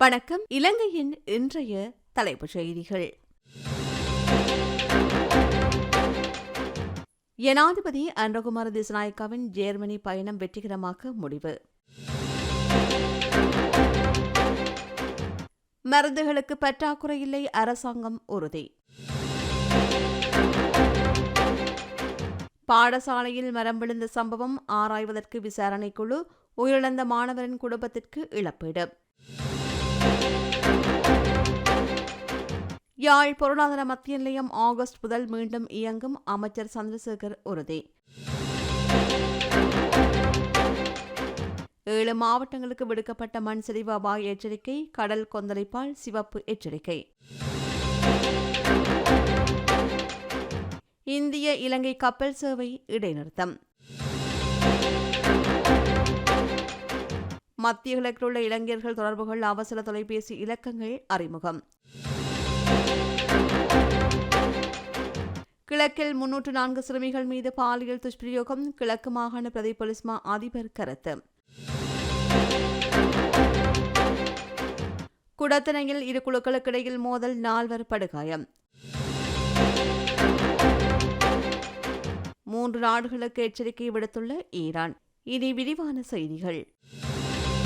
வணக்கம். இலங்கையின் இன்றைய தலைப்புச் செய்திகள். ஜனாதிபதி அன்றகுமார திசநாயக்காவின் ஜேர்மனி பயணம் வெற்றிகரமாக முடிவு. மருந்துகளுக்கு பற்றாக்குறை இல்லை அரசாங்கம் உறுதி. பாடசாலையில் மரம் விழுந்த சம்பவம் ஆராய்வதற்கு விசாரணைக்குழு உயிரிழந்த மாணவரின் குடும்பத்திற்கு இழப்பீடு. யாழ் பொருளாதார மத்திய நிலையம் ஆகஸ்ட் முதல் மீண்டும் இயங்கும். அமைச்சர் சந்திரசேகர் உறுதி. ஏழு மாவட்டங்களுக்கு விடுக்கப்பட்ட மண் சரிவு அபாய எச்சரிக்கை கடல் கொந்தளிப்பால் சிவப்பு எச்சரிக்கை. இந்திய இலங்கை கப்பல் சேவை இடைநிறுத்தம். மத்திய கிழக்கில் உள்ள இளைஞர்கள் தொடர்புகள் அவசர தொலைபேசி இலக்கங்கள் அறிமுகம். கிழக்கில் முன்னூற்று நான்கு சிறுமிகள் மீது பாலியல் துஷ்பிரயோகம் கிழக்கு மாகாண பிரதி பொலிஸ்மா அதிபர் கருத்து. குடத்தனையில் இரு குழுக்களுக்கிடையில் மோதல் நால்வர் படுகாயம். மூன்று நாடுகளுக்கு எச்சரிக்கை விடுத்துள்ள ஈரான். இனி விரிவான செய்திகள்.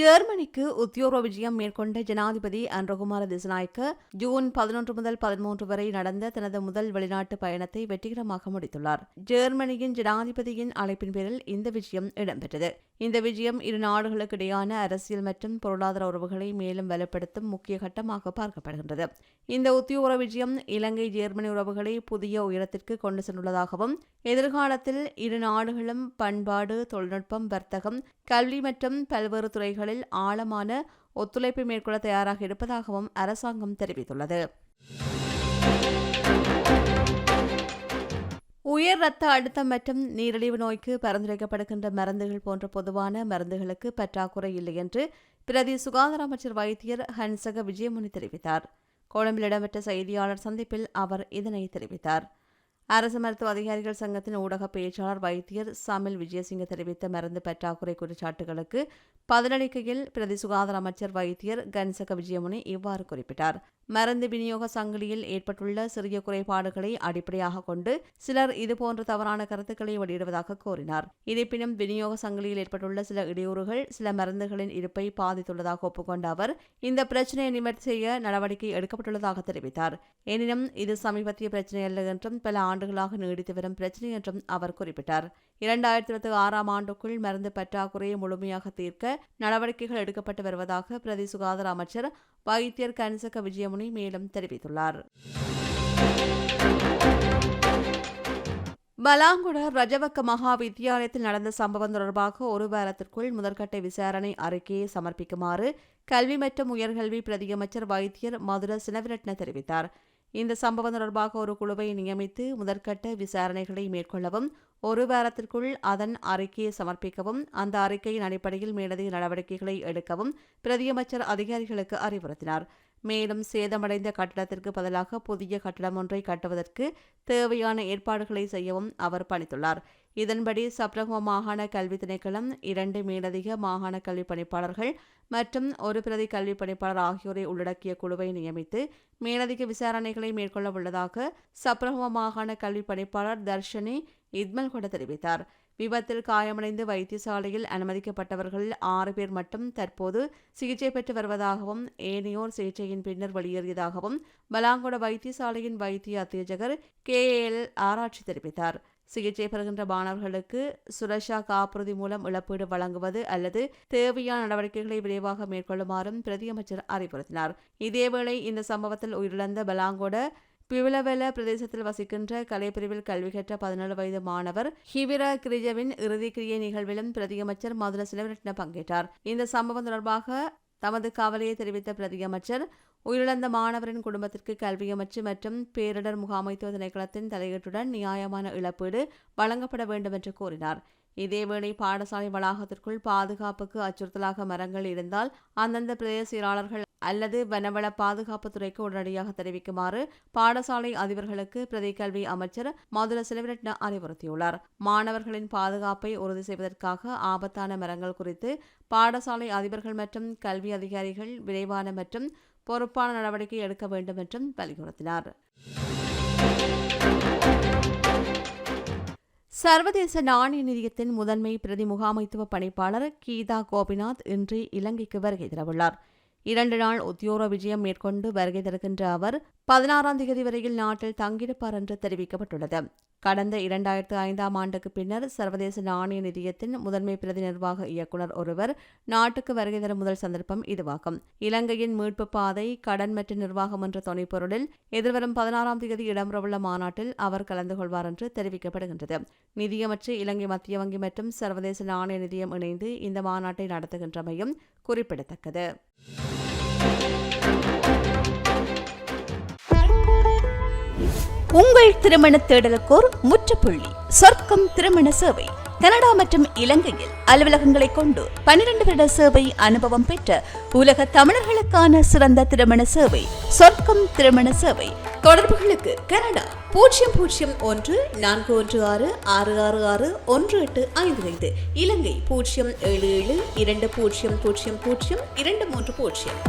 ஜெர்மனிக்கு உத்தியோக விஜயம் மேற்கொண்ட ஜனாதிபதி அன்றகுமார திசநாயக்க ஜூன் பதினொன்று முதல் பதிமூன்று வரை நடந்த தனது முதல் வெளிநாட்டு பயணத்தை வெற்றிகரமாக முடித்துள்ளார் ஜெர்மனியின் ஜனாதிபதியின் அழைப்பின் பேரில் இந்த விஜயம் இடம்பெற்றது இந்த விஜயம் இரு நாடுகளுக்கு இடையான அரசியல் மற்றும் பொருளாதார உறவுகளை மேலும் வலுப்படுத்தும் முக்கிய கட்டமாக பார்க்கப்படுகின்றது இந்த உத்தியோக விஜயம் இலங்கை ஜெர்மனி உறவுகளை புதிய உயரத்திற்கு கொண்டு சென்றுள்ளதாகவும் எதிர்காலத்தில் இரு நாடுகளும் பண்பாடு தொழில்நுட்பம் வர்த்தகம் கல்வி மற்றும் பல்வேறு துறைகளில் ஆழமான ஒத்துழைப்பை மேற்கொள்ள தயாராக இருப்பதாகவும் அரசாங்கம் தெரிவித்துள்ளது. உயர் ரத்த அழுத்தம் மற்றும் நீரிழிவு நோய்க்கு பரிந்துரைக்கப்படுகின்ற மருந்துகள் போன்ற பொதுவான மருந்துகளுக்கு பற்றாக்குறை இல்லை என்று பிரதி சுகாதார அமைச்சர் வைத்தியர் ஹன்சக விஜயமுனி தெரிவித்தார். கொழும்பில் இடம்பெற்ற செய்தியாளர் சந்திப்பில் அவர் இதனை தெரிவித்தார். அரசு மருத்துவ அதிகாரிகள் சங்கத்தின் ஊடக பேச்சாளர் வைத்தியர் சமில் விஜயசிங்க தெரிவித்த மருந்து பற்றாக்குறை குற்றச்சாட்டுகளுக்கு பதிலளிக்கையில் பிரதி சுகாதார அமைச்சர் வைத்தியர் கன்சக விஜயமுனி இவ்வாறு குறிப்பிட்டார். மருந்து விநியோக சங்கிலியில் ஏற்பட்டுள்ள சிறிய குறைபாடுகளை அடிப்படையாக கொண்டு சிலர் இதுபோன்ற தவறான கருத்துக்களை வெளியிடுவதாக கூறினார். இருப்பினும் விநியோக சங்கிலியில் ஏற்பட்டுள்ள சில இடையூறுகள் சில மருந்துகளின் இருப்பை பாதித்துள்ளதாக ஒப்புக்கொண்ட அவர் இந்த பிரச்சினையை நிவர்த்தி செய்ய நடவடிக்கை எடுக்கப்பட்டுள்ளதாக தெரிவித்தார். எனினும் இது சமீபத்திய பிரச்சினை அல்ல என்றும் பல ஆண்டுகளாக நீடித்து வரும் பிரச்சினை என்றும் அவர் குறிப்பிட்டார். இரண்டாயிரத்தி இருபத்தி ஆறாம் ஆண்டுக்குள் மருந்து பற்றாக்குறையை முழுமையாக தீர்க்க நடவடிக்கைகள் எடுக்கப்பட்டு வருவதாக பிரதி சுகாதார அமைச்சர் வைத்தியர் கன்சக விஜயமுனி மேலும் தெரிவித்துள்ளார். பலாங்குட ரஜவக்க மகா வித்தியாலயத்தில் நடந்த சம்பவம் தொடர்பாக ஒரு வாரத்திற்குள் முதற்கட்ட விசாரணை அறிக்கையை சமர்ப்பிக்குமாறு கல்வி மற்றும் உயர்கல்வி பிரதியமைச்சர் வைத்தியர் மதுர சினவிரட்ன தெரிவித்தார். இந்த சம்பவம் தொடர்பாக ஒரு குழுவை நியமித்து முதற்கட்ட விசாரணைகளை மேற்கொள்ளவும் ஒரு வாரத்திற்குள் அதன் அறிக்கையை சமர்ப்பிக்கவும் அந்த அறிக்கையின் அடிப்படையில் மேலதிக நடவடிக்கைகளை எடுக்கவும் பிரதியமைச்சர் அதிகாரிகளுக்கு அறிவுறுத்தினார். மேலும் சேதமடைந்த கட்டடத்திற்கு பதிலாக புதிய கட்டடம் ஒன்றை கட்டுவதற்கு தேவையான ஏற்பாடுகளை செய்யவும் அவர் பணித்துள்ளார். இதன்படி சப்ரகம மாகாண கல்வி திணைக்களம் இரண்டு மேலதிக மாகாண கல்வி பணிப்பாளர்கள் மற்றும் ஒரு பிரதி கல்வி பணிப்பாளர் ஆகியோரை உள்ளடக்கிய குழுவை நியமித்து மேலதிக விசாரணைகளை மேற்கொள்ள உள்ளதாக சப்ரகம மாகாண கல்வி பணிப்பாளர் தர்ஷனி இத்மல் கூட தெரிவித்தார். விபத்தில் காயமடைந்து வைத்தியசாலையில் அனுமதிக்கப்பட்டவர்களில் ஆறு பேர் மட்டும் தற்போது சிகிச்சை பெற்று வருவதாகவும் ஏனையோர் சிகிச்சையின் பின்னர் வெளியேறியதாகவும் பலாங்கொட வைத்தியசாலையின் வைத்திய அத்தியட்சகர் கே எல் ஆராய்ச்சி தெரிவித்தார். சிகிச்சை பெறுகின்ற மாணவர்களுக்கு சுரஷா காப்புறுதி மூலம் இழப்பீடு வழங்குவது அல்லது தேவையான நடவடிக்கைகளை விரைவாக மேற்கொள்ளுமாறும் பிரதியமைச்சர் அறிவுறுத்தினார். இதேவேளை இந்த சம்பவத்தில் உயிரிழந்த பலாங்கோட பிவிலவெல பிரதேசத்தில் வசிக்கின்ற கலைப்பிரிவில் கல்வி கற்ற பதினேழு வயது மாணவர் ஹிவிர கிரிஜவின் இறுதி கிரியை நிகழ்விலும் பிரதியமைச்சர் மதுர சிலவரட்ன பங்கேற்றார். இந்த சம்பவம் தொடர்பாக தமது கவலையை தெரிவித்த பிரதியமைச்சர் உயிரிழந்த மாணவரின் குடும்பத்திற்கு கல்வி அமைச்சு மற்றும் பேரிடர் முகாமைத்துவ திணைக்களத்தின் தலையீட்டுடன் நியாயமான இழப்பீடு வழங்கப்பட வேண்டும் என்று கூறினார். இதேவேளை பாடசாலை வளாகத்திற்குள் பாதுகாப்புக்கு அச்சுறுத்தலாக மரங்கள் இருந்தால் அந்தந்த பிரதேச செயலாளர்கள் அல்லது வனவள பாதுகாப்புத்துறைக்கு உடனடியாக தெரிவிக்குமாறு பாடசாலை அதிபர்களுக்கு பிரதி கல்வி அமைச்சர் மதுர செலவிரட்ன அறிவுறுத்தியுள்ளார். மாணவர்களின் பாதுகாப்பை உறுதி செய்வதற்காக ஆபத்தான மரங்கள் குறித்து பாடசாலை அதிபர்கள் மற்றும் கல்வி அதிகாரிகள் விரைவான மற்றும் பொறுப்பான நடவடிக்கை எடுக்க வேண்டும் என்றும் வலியுறுத்தினார். சர்வதேச நாணய நிதியத்தின் முதன்மை பிரதி முகாமைத்துவ பணிப்பாளர் கீதா கோபிநாத் இன்று இலங்கைக்கு வருகை தரவுள்ளார். இரண்டு நாள் உத்தியோக விஜயம் மேற்கொண்டு வருகை தருகின்ற அவர் பதினாறாம் தேதி வரையில் நாட்டில் தங்கியிருப்பார் என்று தெரிவிக்கப்பட்டுள்ளது. கடந்த இரண்டாயிரத்து ஐந்தாம் ஆண்டுக்கு பின்னர் சர்வதேச நாணய நிதியத்தின் முதன்மை பிரதி நிர்வாக இயக்குநர் ஒருவர் நாட்டுக்கு வருகை தரும் முதல் சந்தர்ப்பம் இதுவாகும். இலங்கையின் மீட்பு பாதை கடன் மற்றும் நிர்வாகம் என்ற துணைப்பொருளில் எதிர்வரும் பதினாறாம் தேதி இடம்பெறவுள்ள மாநாட்டில் அவர் கலந்து கொள்வார் என்று தெரிவிக்கப்படுகின்றது. நிதியமற்ற இலங்கை மத்திய வங்கி மற்றும் சர்வதேச நாணய நிதியம் இணைந்து இந்த மாநாட்டை நடத்துகின்றமையும் குறிப்பிடத்தக்கது. உங்கள் திருமண தேடலுக்கோர் முற்றுப்புள்ளி. சொர்க்கம் திருமண சேவை. கனடா மற்றும் இலங்கையில் அலுவலகங்களை கொண்டு பனிரெண்டு வருட சேவை அனுபவம் பெற்ற உலக தமிழர்களுக்கான சிறந்த திருமண சேவை. சொர்க்கம் திருமண சேவை. தொடர்புகளுக்கு கனடா பூஜ்ஜியம் பூஜ்ஜியம் ஒன்று நான்கு ஒன்று ஆறு ஆறு ஆறு ஆறு ஒன்று எட்டு ஐந்து ஐந்து. இலங்கை பூஜ்ஜியம் ஏழு ஏழு இரண்டு பூஜ்ஜியம் பூஜ்ஜியம் பூஜ்ஜியம் இரண்டு மூன்று பூஜ்ஜியம்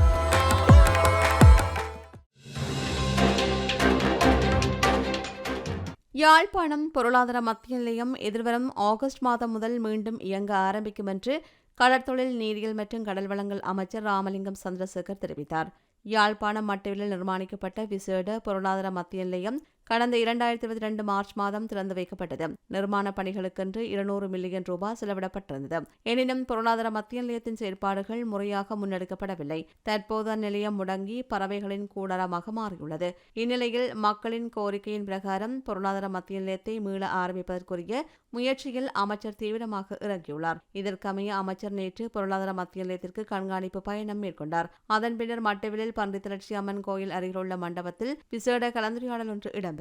யாழ்ப்பாணம் பொருளாதார மத்திய நிலையம் எதிர்வரும் ஆகஸ்ட் மாதம் முதல் மீண்டும் இயங்க ஆரம்பிக்கும் என்று கடற்தொழில் நீரியல் மற்றும் கடல் வளங்கள் அமைச்சர் ராமலிங்கம் சந்திரசேகர் தெரிவித்தார். யாழ்ப்பாணம் மட்டவிலில் நிர்மாணிக்கப்பட்ட விசேட பொருளாதார மத்திய நிலையம் கடந்த இரண்டாயிரத்தி இருபத்தி ரெண்டு மார்ச் மாதம் திறந்து வைக்கப்பட்டது. நிர்மாண பணிகளுக்கென்று இருநூறு மில்லியன் ரூபாய் செலவிடப்பட்டிருந்தது. எனினும் பொருளாதார மத்திய நிலையத்தின் செயற்பாடுகள் முறையாக முன்னெடுக்கப்படவில்லை. தற்போது அந்நிலையம் முடங்கி பறவைகளின் கூடாரமாக மாறியுள்ளது. இந்நிலையில் மக்களின் கோரிக்கையின் பிரகாரம் பொருளாதார மத்திய நிலையத்தை மீள ஆரம்பிப்பதற்குரிய முயற்சியில் அமைச்சர் தீவிரமாக இறங்கியுள்ளார். இதற்கமைய அமைச்சர் நேற்று பொருளாதார மத்திய நிலையத்திற்கு கண்காணிப்பு பயணம் மேற்கொண்டார். அதன் பின்னர் மட்டவிலில் பன்றித்திரட்சி அம்மன் கோயில் அருகிலுள்ள மண்டபத்தில் விசேட கலந்துரையாடல் ஒன்று இடம்பெற்றது.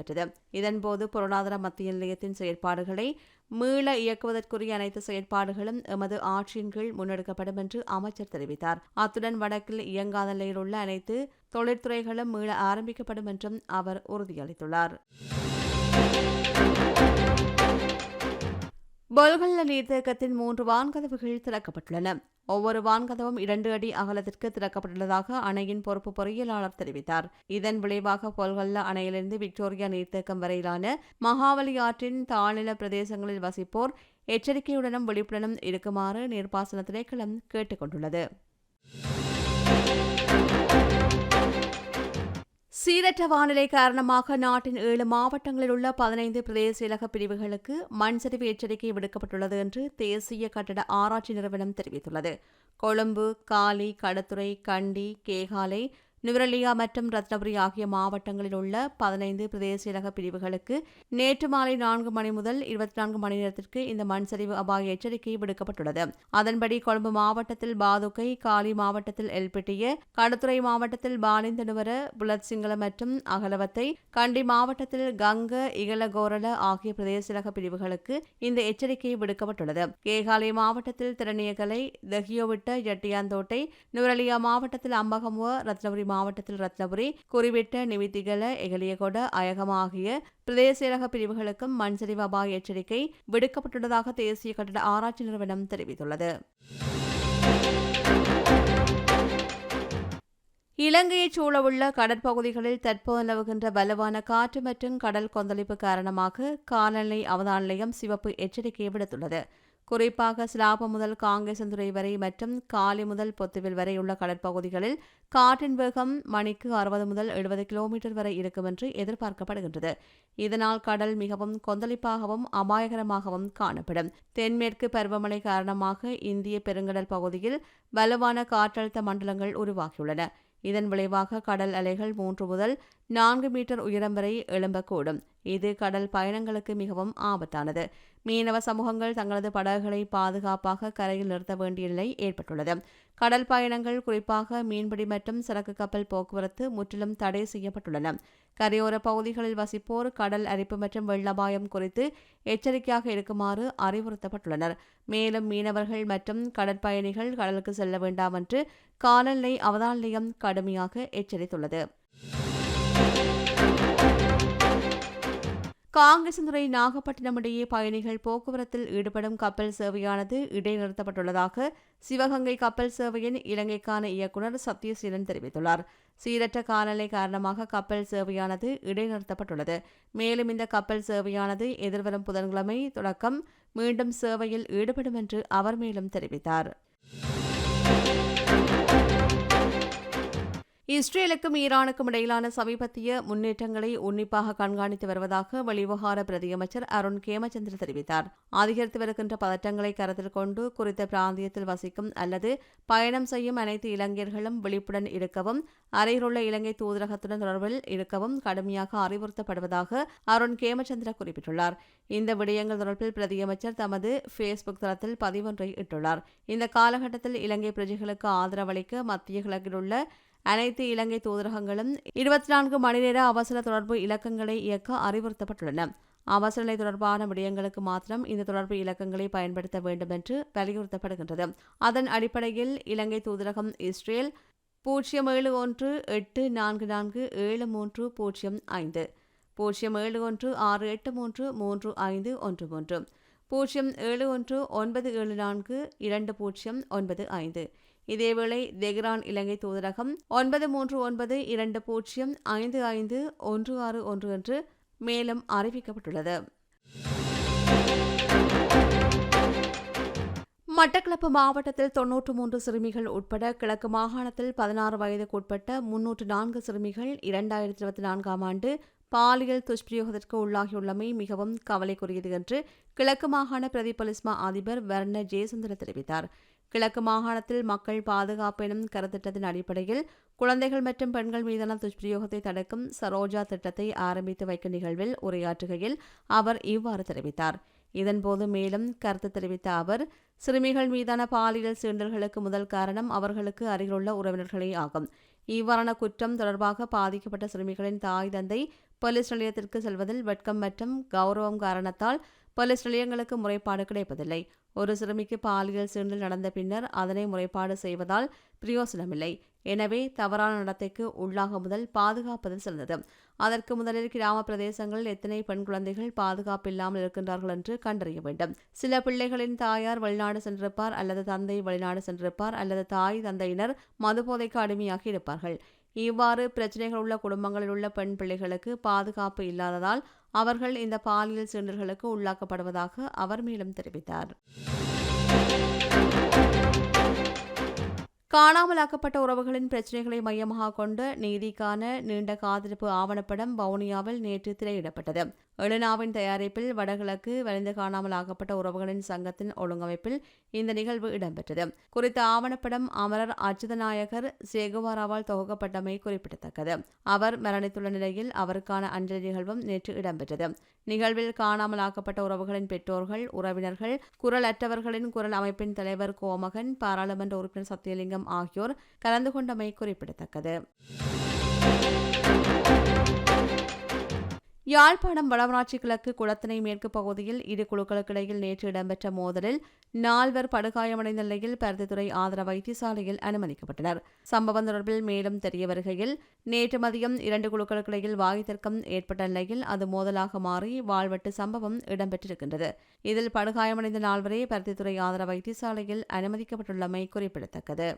இதன்போது பொருளாதார மத்திய நிலையத்தின் செயற்பாடுகளை மீள இயக்குவதற்குரிய அனைத்து செயற்பாடுகளும் எமது ஆட்சியின் கீழ் முன்னெடுக்கப்படும் என்று அமைச்சர் தெரிவித்தார். அத்துடன் வடக்கில் இயங்காத நிலையில் உள்ள அனைத்து தொழிற்துறைகளும் மீள ஆரம்பிக்கப்படும் என்றும் அவர் உறுதியளித்துள்ளார். பொல்கல்ல நீர்த்தேக்கத்தின் மூன்று வான்கதவுகள் திறக்கப்பட்டுள்ளன. ஒவ்வொரு வான்கதவும் இரண்டு அடி அகலத்திற்கு திறக்கப்பட்டுள்ளதாக அணையின் பொறுப்பு பொறியியலாளர் தெரிவித்தார். இதன் விளைவாக பொல்கல்ல அணையிலிருந்து விக்டோரியா நீர்த்தேக்கம் வரையிலான மகாவலி ஆற்றின் தாழ்நில பிரதேசங்களில் வசிப்போர் எச்சரிக்கையுடனும் விழிப்புடனும் இருக்குமாறு நீர்ப்பாசன திணைக்களம் கேட்டுக் கொண்டுள்ளது சீரற்ற வானிலை காரணமாக நாட்டின் ஏழு மாவட்டங்களில் உள்ள பதினைந்து பிரதேச இலக பிரிவுகளுக்கு மண் சரிவு எச்சரிக்கை விடுக்கப்பட்டுள்ளது என்று தேசிய கட்டட ஆராய்ச்சி நிறுவனம் தெரிவித்துள்ளது. கொழும்பு காலி கடத்துறை கண்டி கேகாலை நுவரலியா மற்றும் ரத்னபுரி ஆகிய மாவட்டங்களில் உள்ள பதினைந்து பிரதேச இலக பிரிவுகளுக்கு நேற்று மாலை நான்கு மணி முதல் இருபத்தி நான்கு மணி நேரத்திற்கு இந்த மண் சரிவு அபாய எச்சரிக்கை விடுக்கப்பட்டுள்ளது. அதன்படி கொழும்பு மாவட்டத்தில் பாதுகை காலி மாவட்டத்தில் எல்பிட்டிய கடுத்துறை மாவட்டத்தில் பாலிந்தனுவர புலத்சிங்கள மற்றும் அகலவத்தை கண்டி மாவட்டத்தில் கங்க இகலகோரல ஆகிய பிரதேச பிரிவுகளுக்கு இந்த எச்சரிக்கை விடுக்கப்பட்டுள்ளது. கேகாலை மாவட்டத்தில் திறனியகலை தஹியோவிட்ட ஜட்டியாந்தோட்டை நுவரலியா மாவட்டத்தில் அம்பகமுவ ரத்னபுரி மாவட்டத்தில் ரத்னபுரி குறிவிட்ட நிமித்திகல எகலியகொட அயகம் ஆகிய பிரதேச பிரிவுகளுக்கும் மண் சரிவு அபாய எச்சரிக்கை விடுக்கப்பட்டுள்ளதாக தேசிய கட்டட ஆராய்ச்சி நிறுவனம் தெரிவித்துள்ளது. இலங்கையைச் சூழவுள்ள கடற்பகுதிகளில் தற்போது நிலவுகின்ற வலுவான காற்று மற்றும் கடல் கொந்தளிப்பு காரணமாக காலநிலை அவதான நிலையம் சிவப்பு எச்சரிக்கை விடுத்துள்ளது. குறிப்பாக சிலாபம் முதல் காங்கேசந்துறை வரை மற்றும் காலி முதல் பொத்துவில் வரை உள்ள கடற்பகுதிகளில் காற்றின் வேகம் மணிக்கு அறுபது முதல் எழுபது கிலோமீட்டர் வரை இருக்கும் என்று எதிர்பார்க்கப்படுகின்றது. இதனால் கடல் மிகவும் கொந்தளிப்பாகவும் அபாயகரமாகவும் காணப்படும். தென்மேற்கு பருவமழை காரணமாக இந்திய பெருங்கடல் பகுதியில் வலுவான காற்றழுத்த மண்டலங்கள் உருவாகியுள்ளன. இதன் விளைவாக கடல் அலைகள் மூன்று முதல் நான்கு மீட்டர் உயரம் வரை எழும்பக்கூடும். இது கடல் பயணங்களுக்கு மிகவும் ஆபத்தானது. மீனவ சமூகங்கள் தங்களது படகுகளை பாதுகாப்பாக கரையில் நிறுத்த வேண்டிய நிலை ஏற்பட்டுள்ளது. கடல் பயணங்கள் குறிப்பாக மீன்பிடி மற்றும் சரக்கு கப்பல் போக்குவரத்து முற்றிலும் தடை செய்யப்பட்டுள்ளன. கரையோர பகுதிகளில் வசிப்போர் கடல் அரிப்பு மற்றும் வெள்ளபாயம் குறித்து எச்சரிக்கையாக இருக்குமாறு அறிவுறுத்தப்பட்டுள்ளனர். மேலும் மீனவர்கள் மற்றும் கடற்பயணிகள் கடலுக்கு செல்ல வேண்டாம் என்று காலநிலை அவதான நிலையம் கடுமையாக எச்சரித்துள்ளது. காங்கிரசுந்துறை நாகப்பட்டினம் இடையே பயணிகள் போக்குவரத்தில் ஈடுபடும் கப்பல் சேவையானது இடைநிறுத்தப்பட்டுள்ளதாக சிவகங்கை கப்பல் சேவையின் இலங்கைக்கான இயக்குநர் சத்யசீலன் தெரிவித்துள்ளார். சீரற்ற காலநிலை காரணமாக கப்பல் சேவையானது இடைநிறுத்தப்பட்டுள்ளது. மேலும் இந்த கப்பல் சேவையானது எதிர்வரும் புதன்கிழமை தொடக்கம் மீண்டும் சேவையில் ஈடுபடும் என்று அவர் மேலும் தெரிவித்தார். இஸ்ரேலுக்கும் ஈரானுக்கும் இடையிலான சமீபத்திய முன்னேற்றங்களை உன்னிப்பாக கண்காணித்து வருவதாக வெளிவிவகார பிரதியமைச்சர் அருண் கேமச்சந்திர தெரிவித்தார். அதிகரித்து வருகின்ற பதற்றங்களை கருத்தில் கொண்டு குறித்த பிராந்தியத்தில் வசிக்கும் அல்லது பயணம் செய்யும் அனைத்து இளைஞர்களும் விழிப்புடன் இருக்கவும் அருகிலுள்ள இலங்கை தூதரகத்துடன் தொடர்பில் இருக்கவும் கடுமையாக அறிவுறுத்தப்படுவதாக அருண் கேமச்சந்திர குறிப்பிட்டுள்ளார். இந்த விடயங்கள் தொடர்பில் பிரதியமைச்சர் தமது ஃபேஸ்புக் தளத்தில் பதிவொன்றை இட்டுள்ளார். இந்த காலகட்டத்தில் இலங்கை பிரஜைகளுக்கு ஆதரவளிக்க மத்திய கிழக்கில் உள்ள அனைத்து இலங்கை தூதரகங்களும் இருபத்தி நான்கு மணி நேர அவசர தொடர்பு இலக்கங்களை இயக்க அறிவுறுத்தப்பட்டுள்ளன. அவசர நிலை தொடர்பான விடயங்களுக்கு மாத்திரம் இந்த தொடர்பு இலக்கங்களை பயன்படுத்த வேண்டும் என்று வலியுறுத்தப்படுகின்றது. அதன் அடிப்படையில் இலங்கை தூதரகம் இஸ்ரேல் பூஜ்ஜியம் ஏழு ஒன்று எட்டு நான்கு நான்கு ஏழு மூன்று பூஜ்ஜியம் ஐந்து பூஜ்ஜியம் ஏழு ஒன்று ஆறு எட்டு மூன்று மூன்று ஐந்து ஒன்று மூன்று பூஜ்ஜியம் ஏழு ஒன்று ஒன்பது ஏழு நான்கு இரண்டு பூஜ்ஜியம் ஒன்பது ஐந்து இதேவேளை தெஹ்ரான் இலங்கை தூதரகம் ஒன்பது மூன்று ஒன்பது இரண்டு பூஜ்ஜியம் ஐந்து ஐந்து ஒன்று ஆறு ஒன்று என்று மேலும் அறிவிக்கப்பட்டுள்ளது. மட்டக்களப்பு மாவட்டத்தில் தொன்னூற்று மூன்று சிறுமிகள் உட்பட கிழக்கு மாகாணத்தில் பதினாறு வயதுக்குட்பட்ட முன்னூற்று நான்கு சிறுமிகள் இரண்டாயிரத்தி இருபத்தி நான்காம் ஆண்டு பாலியல் துஷ்பிரயோகத்திற்கு உள்ளாகியுள்ளமை மிகவும் கவலைக்குரியது என்று கிழக்கு மாகாண பிரதிபலிஸ்மா அதிபர் வர்ண ஜெயசுந்தர தெரிவித்தார். கிழக்கு மாகாணத்தில் மக்கள் பாதுகாப்பு எனும் கருத்திட்டத்தின் அடிப்படையில் குழந்தைகள் மற்றும் பெண்கள் மீதான துஷ்பிரயோகத்தை தடுக்கும் சரோஜா திட்டத்தை ஆரம்பித்து வைக்கும் நிகழ்வில் உரையாற்றுகையில் அவர் இவ்வாறு தெரிவித்தார். இதன்போது மேலும் கருத்து தெரிவித்த அவர் சிறுமிகள் மீதான பாலியல் சீண்டல்களுக்கு முதல் காரணம் அவர்களுக்கு அருகிலுள்ள உறவினர்களே ஆகும். இவ்வாறான குற்றம் தொடர்பாக பாதிக்கப்பட்ட சிறுமிகளின் தாய் தந்தை போலீஸ் நிலையத்திற்கு செல்வதில் வெட்கம் மற்றும் கௌரவம் காரணத்தால் போலீஸ் நிலையங்களுக்கு முறைப்பாடு கிடைப்பதில்லை. ஒரு சிறுமிக்கு பாலியல் சீண்டல் நடந்த பின்னர் அதனை முறைப்பாடு செய்வதால் பிரயோசனமில்லை. எனவே தவறான நடத்தைக்கு உள்ளாக முதல் பாதுகாப்பது சிறந்தது. அதற்கு முதலில் கிராம பிரதேசங்களில் எத்தனை பெண் குழந்தைகள் பாதுகாப்பு இல்லாமல் இருக்கின்றார்கள் என்று கண்டறிய வேண்டும். சில பிள்ளைகளின் தாயார் வெளிநாடு சென்றிருப்பார் அல்லது தந்தை வெளிநாடு சென்றிருப்பார் அல்லது தாய் தந்தையினர் மதுபோதைக்கு அடிமையாகி இருப்பார்கள். இவ்வாறு பிரச்சனைகள் உள்ள குடும்பங்களில் உள்ள பெண் பிள்ளைகளுக்கு பாதுகாப்பு இல்லாததால் அவர்கள் இந்த பாலியல் சீண்டல்களுக்கு உள்ளாக்கப்படுவதாக அவர் மேலும் தெரிவித்தார். காணாமலாக்கப்பட்ட உறவுகளின் பிரச்சினைகளை மையமாக கொண்டு நீதிக்கான நீண்ட காத்திருப்பு ஆவணப்படம் வவுனியாவில் நேற்று திரையிடப்பட்டது. எழுனாவின் தயாரிப்பில் வடகிழக்கு வலிந்து காணாமலாக்கப்பட்ட உறவுகளின் சங்கத்தின் ஒழுங்கமைப்பில் இந்த நிகழ்வு இடம்பெற்றது. குறித்த ஆவணப்படம் அமரர் அச்சுதநாயகர் சேகுவாராவால் தொகுக்கப்பட்டமை குறிப்பிடத்தக்கது. அவர் மரணித்துள்ள நிலையில் அவருக்கான அஞ்சலி நிகழ்வும் நேற்று இடம்பெற்றது. நிகழ்வில் காணாமல் ஆக்கப்பட்ட உறவுகளின் பெற்றோர்கள் உறவினர்கள் குரல் அற்றவர்களின் குரல் அமைப்பின் தலைவர் கோமகன் பாராளுமன்ற உறுப்பினர் சத்தியலிங்கம் ஆகியோர் கலந்து கொண்டமை குறிப்பிடத்தக்கது. யாழ்ப்பாணம் வடமராட்சி கிழக்கு குளத்தினை மேற்கு பகுதியில் இரு குழுக்களுக்கிடையில் நேற்று இடம்பெற்ற மோதலில் நால்வர் படுகாயமடைந்த நிலையில் பருத்தித்துறை ஆதர வைத்தியசாலையில் அனுமதிக்கப்பட்டனர். சம்பவம் தொடர்பில் மேலும் தெரிய வருகையில் நேற்று மதியம் இரண்டு குழுக்களுக்கிடையில் வாய் தர்க்கம் ஏற்பட்ட நிலையில் அது மோதலாக மாறி வாழ்வெட்டு சம்பவம் இடம்பெற்றிருக்கின்றது. இதில் படுகாயமடைந்த நால்வரே பருத்தித்துறை ஆதர வைத்தியசாலையில் அனுமதிக்கப்பட்டுள்ளமை குறிப்பிடத்தக்கது.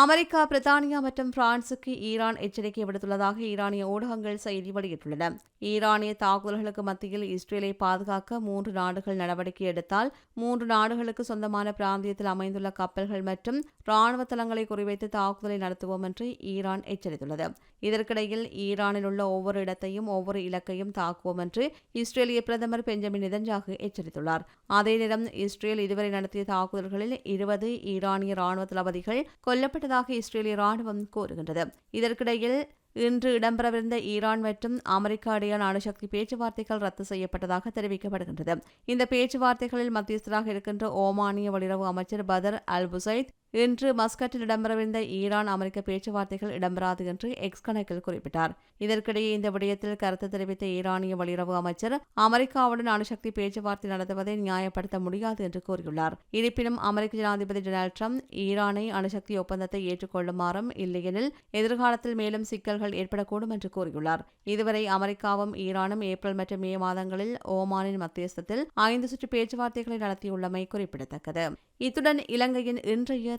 அமெரிக்கா பிரித்தானியா மற்றும் பிரான்சுக்கு ஈரான் எச்சரிக்கை விடுத்துள்ளதாக ஈரானிய ஊடகங்கள் செய்தி வெளியிட்டுள்ளன. ஈரானிய தாக்குதல்களுக்கு மத்தியில் இஸ்ரேலை பாதுகாக்க மூன்று நாடுகள் நடவடிக்கை எடுத்தால் மூன்று நாடுகளுக்கு சொந்தமான பிராந்தியத்தில் அமைந்துள்ள கப்பல்கள் மற்றும் ராணுவ தளங்களை குறிவைத்து தாக்குதலை நடத்துவோம் என்று ஈரான் எச்சரித்துள்ளது. இதற்கிடையில் ஈரானில் உள்ள ஒவ்வொரு இடத்தையும் ஒவ்வொரு இலக்கையும் தாக்குவோம் என்று இஸ்ரேலிய பிரதமர் பெஞ்சமின் நிதன்ஜாகு எச்சரித்துள்ளார். அதே நேரம் இஸ்ரேல் இதுவரை நடத்திய தாக்குதல்களில் இருபது ஈரானிய ராணுவ தளபதிகள் கொல்லப்பட்டதாக இஸ்ரேலிய ராணுவம் கூறுகின்றது. இதற்கிடையில் இன்று இடம்பெறவிருந்த ஈரான் மற்றும் அமெரிக்கா இடையான அணுசக்தி பேச்சுவார்த்தைகள் ரத்து செய்யப்பட்டதாக தெரிவிக்கப்படுகின்றது. இந்த பேச்சுவார்த்தைகளில் மத்தியஸ்தராக இருக்கின்ற ஓமானிய வெளியுறவு அமைச்சர் பதர் அல் புசைத் இன்று மஸ்கட்டில் இடம்பெறவிருந்த ஈரான் அமெரிக்க பேச்சுவார்த்தைகள் இடம்பெறாது என்று எக்ஸ் கணக்கில் குறிப்பிட்டார். இதற்கிடையே இந்த விடயத்தில் கருத்து தெரிவித்த ஈரானிய வெளியுறவு அமைச்சர் அமெரிக்காவுடன் அணுசக்தி பேச்சுவார்த்தை நடத்துவதை நியாயப்படுத்த முடியாது என்று கூறியுள்ளார். இருப்பினும் அமெரிக்க ஜனாதிபதி டொனால்டு ட்ரம்ப் ஈரானை அணுசக்தி ஒப்பந்தத்தை ஏற்றுக்கொள்ளுமாறும் இல்லையெனில் எதிர்காலத்தில் மேலும் சிக்கல்கள் ஏற்படக்கூடும் என்று கூறியுள்ளார். இதுவரை அமெரிக்காவும் ஈரானும் ஏப்ரல் மற்றும் மே மாதங்களில் ஓமானின் மத்தியஸ்தத்தில் ஐந்து சுற்று பேச்சுவார்த்தைகளை நடத்தியுள்ளமை குறிப்பிடத்தக்கது. இத்துடன் இலங்கையின் இன்றைய